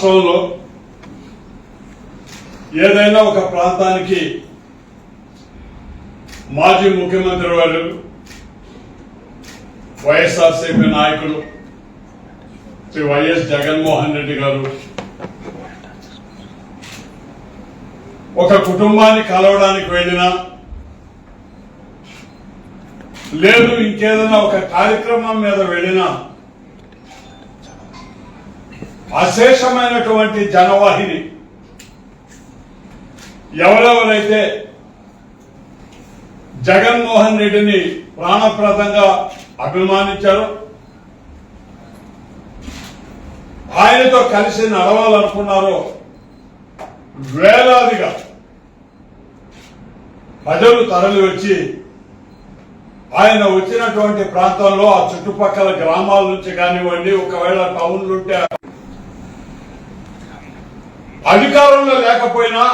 రాష్ట్రంలో ఏదైనా ఒక ప్రాంతానికి మాజీ ముఖ్యమంత్రి వారు వైఎస్ఆర్సీపీ నాయకులు శ్రీ వైఎస్ జగన్మోహన్ రెడ్డి గారు ఒక కుటుంబాన్ని కలవడానికి వెళ్ళినా లేదు ఇంకేదైనా ఒక కార్యక్రమం మీద వెళ్ళినా అశేషమైనటువంటి జనవాహిని ఎవరెవరైతే జగన్మోహన్ రెడ్డిని ప్రాణప్రదంగా అభిమానించారో ఆయనతో కలిసి నడవాలనుకున్నారో వేలాదిగా ప్రజలు తరలి వచ్చి ఆయన వచ్చినటువంటి ప్రాంతంలో ఆ చుట్టుపక్కల గ్రామాల నుంచి కానివ్వండి ఒకవేళ టౌన్లుంటే అధికారంలో లేకపోయినా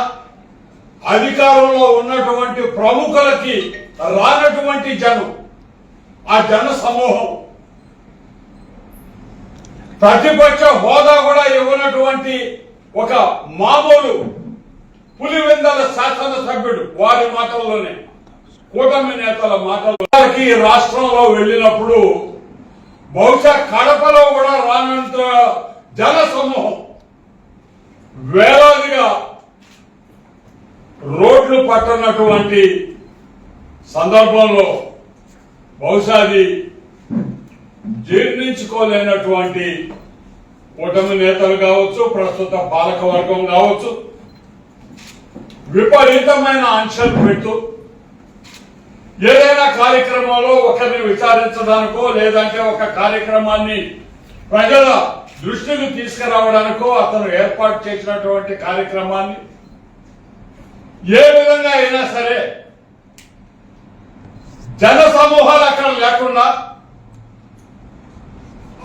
అధికారంలో ఉన్నటువంటి ప్రముఖులకి రానటువంటి జనం ఆ జన సమూహం. ప్రతిపక్ష హోదా కూడా ఇవ్వనటువంటి ఒక మామూలు పులివెందల శాసనసభ్యుడు వారి మాటల్లోనే కూటమి నేతల మాటలకి రాష్ట్రంలో వెళ్ళినప్పుడు బహుశా కడపలో కూడా రానంత జన సమూహం వేలాదిగా రోడ్లు పట్టనటువంటి సందర్భంలో బహుశా అది జీర్ణించుకోలేనటువంటి కూటమి నేతలు కావచ్చు ప్రస్తుత పాలక వర్గం కావచ్చు విపరీతమైన ఆంక్షలు పెట్టు ఏదైనా కార్యక్రమంలో ఒకరిని విచారించడానికో లేదంటే ఒక కార్యక్రమాన్ని ప్రజల దృష్టికి తీసుకురావడానికో అతను ఏర్పాటు చేసినటువంటి కార్యక్రమాన్ని ఏ విధంగా అయినా సరే జన సమూహాలు అక్కడ లేకుండా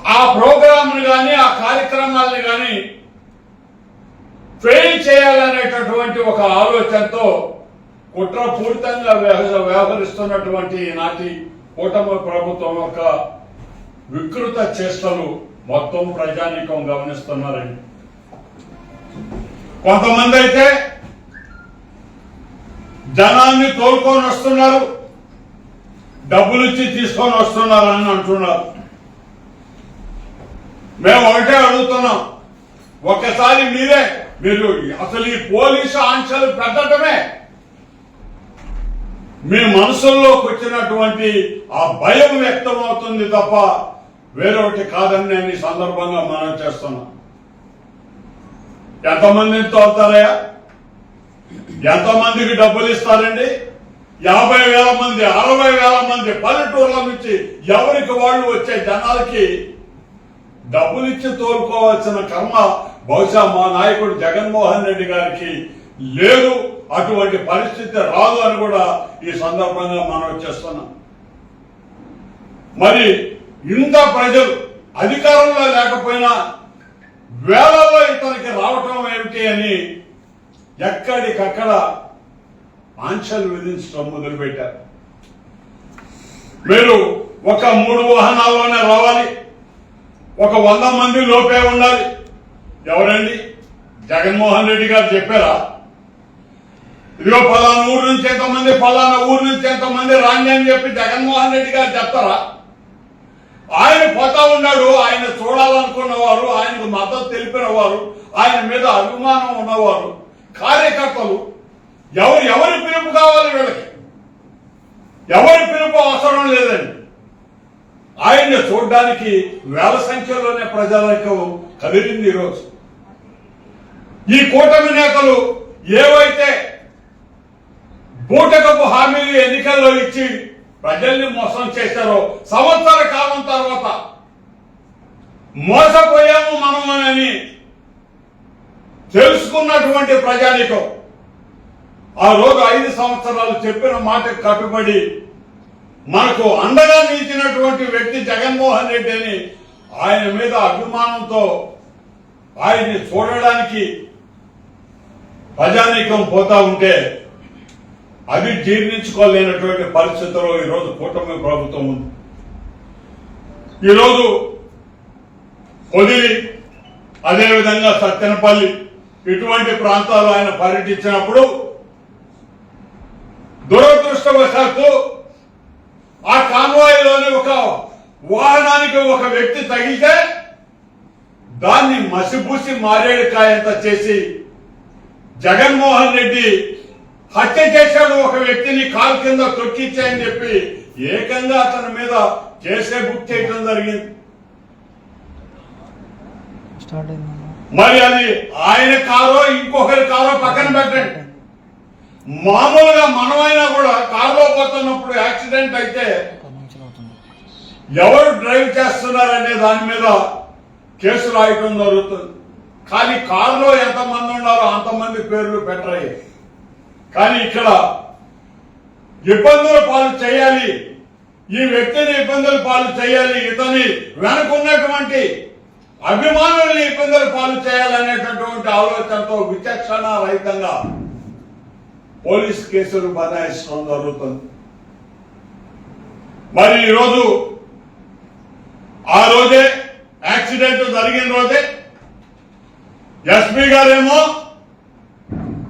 ఆ ప్రోగ్రాంని కానీ ఆ కార్యక్రమాల్ని కానీ ఫెయిల్ చేయాలనేటటువంటి ఒక ఆలోచనతో కుట్రపూరితంగా వ్యవ- వ్యవహరిస్తున్నటువంటి నాటి కూటమి ప్రభుత్వం యొక్క వికృత చేష్టలు మొత్తం ప్రజానీకం గమనిస్తున్నారండి. కొంతమంది అయితే జనాన్ని తోలుకొని వస్తున్నారు డబ్బులు ఇచ్చి తీసుకొని వస్తున్నారు అని అంటున్నారు. మేము ఒకటే అడుగుతున్నాం ఒక్కసారి మీరే మీరు అసలు ఈ పోలీసు ఆంక్షలు పెట్టడమే. మీ మనసుల్లోకి వచ్చినటువంటి ఆ భయం వ్యక్తం అవుతుంది తప్ప వేరొకటి కాదని నేను ఈ సందర్భంగా మనం చేస్తున్నాం ఎంతమందిని తోలుతారయ్యా ఎంతమందికి డబ్బులు ఇస్తారండి? యాభై వేల మంది అరవై వేల మంది పల్లెటూర్ల నుంచి ఎవరికి వాళ్ళు వచ్చే జనాలకి డబ్బులు ఇచ్చి తోలుకోవాల్సిన కర్మ బహుశా మా నాయకుడు జగన్మోహన్ రెడ్డి గారికి లేదు. అటువంటి పరిస్థితి రాదు అని కూడా ఈ సందర్భంగా మనం చేస్తున్నాం మరి ఇంత ప్రజలు అధికారంలో లేకపోయినా వేలలో ఇతనికి రావటం ఏమిటి అని ఎక్కడికక్కడ ఆంక్షలు విధించడం మొదలుపెట్టారు. మీరు ఒక మూడు వాహనాల్లోనే రావాలి. ఒక వంద మంది లోపే ఉండాలి. ఎవరండి? జగన్మోహన్ రెడ్డి గారు చెప్పారా? ఇదిగో పలానా ఊరు నుంచి ఎంతమంది పలానా ఊరు నుంచి ఎంతమంది రాండి అని చెప్పి జగన్మోహన్ రెడ్డి గారు చెప్తారా? ఆయన పోతా ఉన్నాడు ఆయన చూడాలనుకున్న వారు ఆయనకు మద్దతు తెలిపిన వారు ఆయన మీద అభిమానం ఉన్నవారు కార్యకర్తలు ఎవరు ఎవరి పిలుపు కావాలి వీళ్ళకి? ఎవరి పిలుపు అవసరం లేదండి. ఆయన్ని చూడడానికి వేల సంఖ్యలోనే ప్రజలకు కదిలింది ఈరోజు. ఈ కూటమి నేతలు ఏవైతే బూటకపు హామీలు ఎన్నికల్లో ఇచ్చి ప్రజల్ని మోసం చేశారో సంవత్సర కాలం తర్వాత మోసపోయాము మనం అని తెలుసుకున్నటువంటి ప్రజానికం. ఆ రోజు ఐదు సంవత్సరాలు చెప్పిన మాటకు కట్టుబడి మనకు అండగా నిలిచినటువంటి వ్యక్తి జగన్మోహన్ రెడ్డి అని ఆయన మీద అభిమానంతో ఆయన్ని చూడడానికి ప్రజానీకం పోతా ఉంటే అది జీర్ణించుకోలేనటువంటి పరిస్థితుల్లో ఈరోజు కూటమి ప్రభుత్వం ఉంది. ఈరోజు కొదిలి అదేవిధంగా సత్తెనపల్లి ఇటువంటి ప్రాంతాల్లో ఆయన పర్యటించినప్పుడు దురదృష్టవశాత్తు ఆ కాన్వాయ్లోని ఒక వాహనానికి ఒక వ్యక్తి తగిలితే దాన్ని మసిపూసి మారేడుకాయంత చేసి జగన్మోహన్ రెడ్డి హత్య చేశాడు ఒక వ్యక్తిని కాలు కింద తొక్కిచ్చాయని చెప్పి ఏకంగా అతని మీద కేసే బుక్ చేయడం జరిగింది. మరి అది ఆయన కారో ఇంకొకరి కారో పక్కన పెట్టండి. మామూలుగా మనమైనా కూడా కారులో పోతున్నప్పుడు యాక్సిడెంట్ అయితే ఎవరు డ్రైవ్ చేస్తున్నారనే దాని మీద కేసు రాయటం జరుగుతుంది. కానీ కారులో ఎంతమంది ఉన్నారో అంతమంది పేర్లు పెట్టరాయి కానీ ఇక్కడ ఇబ్బందుల పాలు చేయాలి. ఈ వ్యక్తిని ఇబ్బందుల పాలు చేయాలి. ఇతని వెనుకున్నటువంటి అభిమానుల్ని ఇబ్బందుల పాలు చేయాలనేటటువంటి ఆలోచనతో విచక్షణ రహితంగా పోలీస్ కేసులు బనాయించడం జరుగుతుంది. మరి ఈరోజు ఆ రోజే యాక్సిడెంట్ జరిగిన రోజే ఎస్పీ గారేమో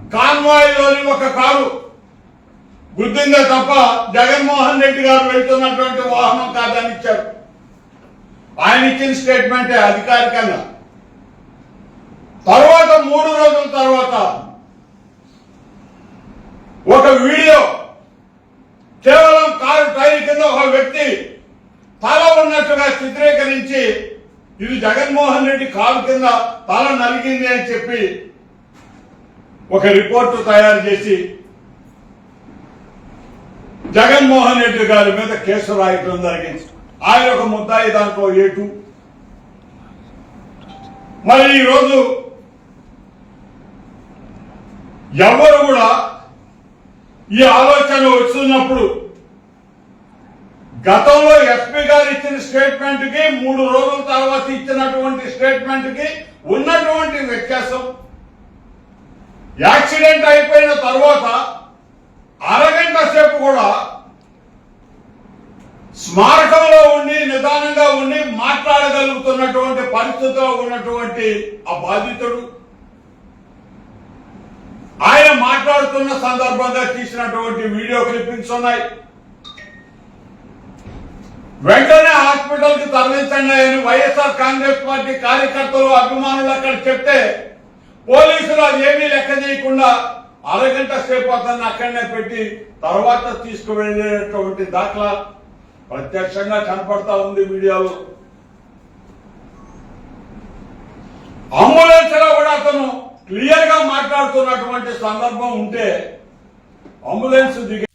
కాన్వాయ్లోని ఒక కారు గుర్తిందే తప్ప జగన్మోహన్ రెడ్డి గారు వెళ్తున్నటువంటి వాహనం కాదని ఇచ్చారు. ఆయన ఇచ్చిన స్టేట్మెంటే అధికారికంగా. తర్వాత మూడు రోజుల తర్వాత ఒక వీడియో కేవలం కారు టైర్ కింద ఒక వ్యక్తి తల ఉన్నట్టుగా చిత్రీకరించి ఇది జగన్మోహన్ రెడ్డి కారు కింద తల నలిగింది అని చెప్పి ఒక రిపోర్టు తయారు చేసి జగన్మోహన్ రెడ్డి గారి మీద కేసు రాయటం జరిగింది. ఆయన ఒక ముద్దాయి దాంట్లో ఏటు. మరి ఈరోజు ఎవరు కూడా ఈ ఆలోచన వస్తున్నప్పుడు గతంలో ఎస్పీ గారు ఇచ్చిన స్టేట్మెంట్కి మూడు రోజుల తర్వాత ఇచ్చినటువంటి స్టేట్మెంట్కి ఉన్నటువంటి వ్యత్యాసం యాక్సిడెంట్ అయిపోయిన తర్వాత అరగంట సేపు కూడా స్మారకంలో ఉండి నిదానంగా ఉండి మాట్లాడగలుగుతున్నటువంటి పరిస్థితిలో ఉన్నటువంటి ఆ బాధితుడు ఆయన మాట్లాడుతున్న సందర్భంగా తీసినటువంటి వీడియో క్లిప్పింగ్స్ ఉన్నాయి. వెంటనే హాస్పిటల్కి తరలించండి అని వైఎస్ఆర్ కాంగ్రెస్ పార్టీ కార్యకర్తలు అభిమానులు అక్కడ చెప్తే పోలీసులు అది ఏమీ లెక్క చేయకుండా అరగంట సేపు అతన్ని అక్కడనే పెట్టి తర్వాత తీసుకువెళ్ళేటువంటి దాఖలా ప్రత్యక్షంగా కనపడతా ఉంది మీడియాలో. అంబులెన్స్లో కూడా అతను క్లియర్గా మాట్లాడుతున్నటువంటి సందర్భం ఉంటే అంబులెన్స్ దిగి